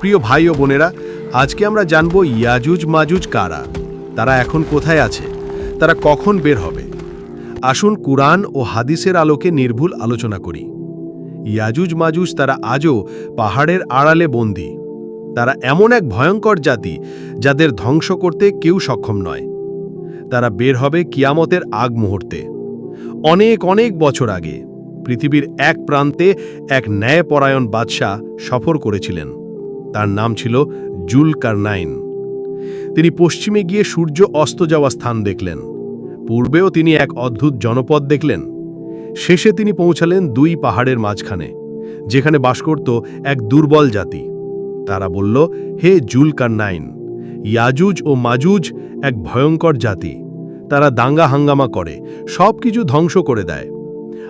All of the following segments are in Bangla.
প্রিয় ভাই ও বোনেরা, আজকে আমরা জানব ইয়াজুজ মাজুজ কারা? তারা এখন কোথায় আছে? তারা কখন বের হবে? আসুন কুরআন ও হাদিসের আলোকে নির্ভুল আলোচনা করি। ইয়াজুজ মাজুজ তারা আজও পাহাড়ের আড়ালে বন্দী। তারা এমন এক ভয়ঙ্কর জাতি যাদের ধ্বংস করতে কেউ সক্ষম নয়। তারা বের হবে কিয়ামতের আগ মুহূর্তে। অনেক অনেক বছর আগে পৃথিবীর এক প্রান্তে এক ন্যায়পরায়ণ বাদশাহ সফর করেছিলেন। তার নাম ছিল জুল কারনাইন তিনি পশ্চিমে গিয়ে সূর্য অস্ত যাওয়া স্থান দেখলেন। পূর্বেও তিনি এক অদ্ভুত জনপদ দেখলেন। শেষে তিনি পৌঁছালেন দুই পাহাড়ের মাঝখানে, যেখানে বাস করত এক দুর্বল জাতি। তারা বলল, হে জুল কারনাইন ইয়াজুজ ও মাজুজ এক ভয়ঙ্কর জাতি। তারা দাঙ্গা হাঙ্গামা করে, সব কিছু ধ্বংস করে দেয়।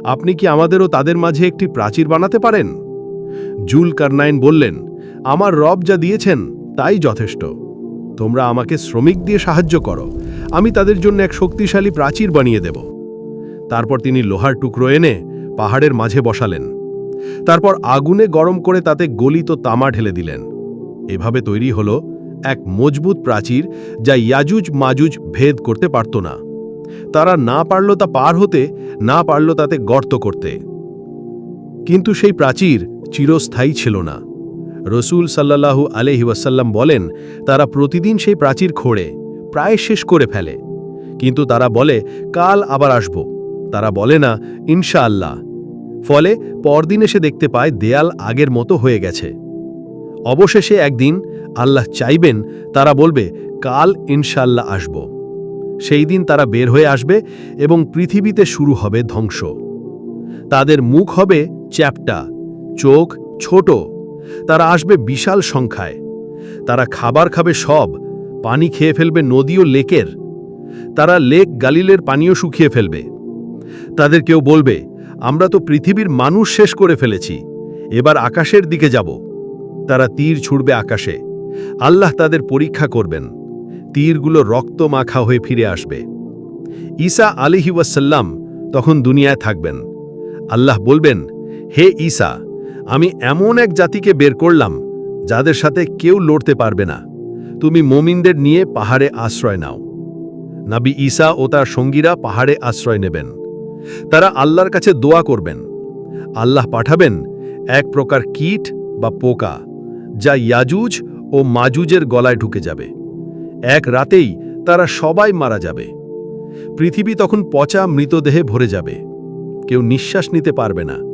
আপনি কি আমাদেরও তাদের মাঝে একটি প্রাচীর বানাতে পারেন? জুল কারনাইন বললেন আমার রব যা দিয়েছেন, তাই যথেষ্ট। তোমরা আমাকে শ্রমিক দিয়ে সাহায্য করো। আমি তাদের জন্য এক শক্তিশালী প্রাচীর বানিয়ে দেব। তারপর তিনি লোহার টুকরো এনে পাহাড়ের মাঝে বসালেন। তারপর আগুনে গরম করে তাতে গলিত তামা ঢেলে দিলেন। এভাবে তৈরি হলো এক মজবুত প্রাচীর যা ইয়াজুজ মাজুজ ভেদ করতে পারত না। তারা না পারল তা পার হতে, না পারল তাতে গর্ত করতে। কিন্তু সেই প্রাচীর চিরস্থায়ী ছিল না। রসুল সাল্লাল্লাহু আলহি ওয়াসাল্লাম বলেন, তারা প্রতিদিন সেই প্রাচীর খোঁড়ে, প্রায় শেষ করে ফেলে। কিন্তু তারা বলে, কাল আবার আসব। তারা বলে না, ইনশাআল্লাহ। ফলে পরদিন এসে দেখতে পায়, দেয়াল আগের মতো হয়ে গেছে। অবশেষে একদিন আল্লাহ চাইবেন, তারা বলবে, কাল ইনশাল্লাহ আসব। সেই দিন তারা বের হয়ে আসবে এবং পৃথিবীতে শুরু হবে ধ্বংস। তাদের মুখ হবে চ্যাপটা, চোখ ছোট। তারা আসবে বিশাল সংখ্যায়। তারা খাবার খাবে সব, পানি খেয়ে ফেলবে নদী ও লেকের। তারা লেক গালিলের পানীয় শুকিয়ে ফেলবে। তাদের কেউ বলবে, আমরা তো পৃথিবীর মানুষ শেষ করে ফেলেছি, এবার আকাশের দিকে যাব। তারা তীর ছুড়বে আকাশে। আল্লাহ তাদের পরীক্ষা করবেন। তীরগুলো রক্ত মাখা হয়ে ফিরে আসবে। ঈসা আলিহি ওয়াসাল্লাম তখন দুনিয়ায় থাকবেন। আল্লাহ বলবেন, হে ঈসা আমি এমন এক জাতিকে বের করলাম, যাদের সাথে কেউ লড়তে পারবে না। তুমি মমিনদের নিয়ে পাহাড়ে আশ্রয় নাও। নাবি ঈসা ও তার সঙ্গীরা পাহাড়ে আশ্রয় নেবেন। তারা আল্লাহর কাছে দোয়া করবেন। আল্লাহ পাঠাবেন এক প্রকার কীট বা পোকা, যা ইয়াজুজ ও মাজুজের গলায় ঢুকে যাবে। এক রাতেই তারা সবাই মারা যাবে। পৃথিবী তখন পচা মৃতদেহে ভরে যাবে। কেউ নিঃশ্বাস নিতে পারবে না।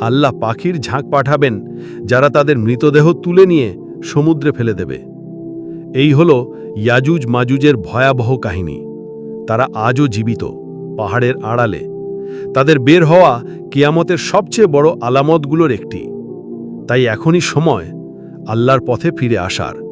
আল্লাহ পাখির ঝাঁক পাঠাবেন, যারা তাদের মৃতদেহ তুলে নিয়ে সমুদ্রে ফেলে দেবে। এই হল ইয়াজুজ মাজুজের ভয়াবহ কাহিনী। তারা আজও জীবিত, পাহাড়ের আড়ালে। তাদের বের হওয়া কিয়ামতের সবচেয়ে বড় আলামতগুলোর একটি। তাই এখনই সময় আল্লাহর পথে ফিরে আসার।